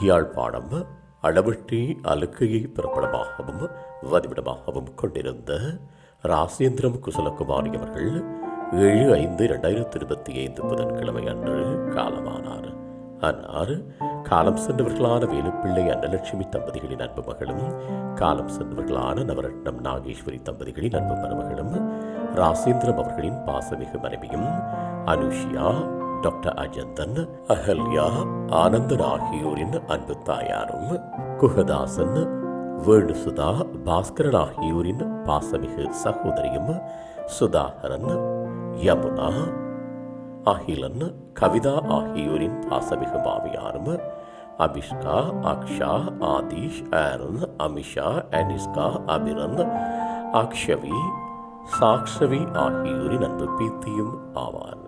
யாழ்ப்பாணம் அளவட்டி அலுக்கையை பிறப்பிடமாகவும் வதிவிடமாகவும் கொண்டிருந்த ராசேந்திரம் குசலகுமாரி அவர்கள் ஏழு ஐந்து இரண்டாயிரத்தி இருபத்தி ஐந்து புதன்கிழமை அன்று காலமானார். அன்னார் காலம் சென்றவர்களான வேலுப்பிள்ளை அன்னலட்சுமி தம்பதிகளின் அன்பு மகளும் காலம் சென்றவர்களான நவரட்னம் நாகேஸ்வரி தம்பதிகளின் அன்பு மருமகளும் ராசேந்திரம் அவர்களின் பாசமிகு மனைவியும் அனுஷியா டாக்டர் அஜந்தன் அகல்யா ஆனந்தன் ஆகியோரின் அன்பு தாயாரும் குகதாசன் வேணுசுதா பாஸ்கரன் ஆகியோரின் பாசமிகு சகோதரியும் சுதாகரன் யமுனா அகிலன் கவிதா ஆகியோரின் பாசமிகு மாமியாரும் அபிஷ்கா அக்ஷா ஆதிஷ் ஆரன் அமிஷா அனிஸ்கா அபிரன் அக்ஷவி சாக்ஷவி ஆகியோரின் அன்பு பீத்தியும் ஆவார்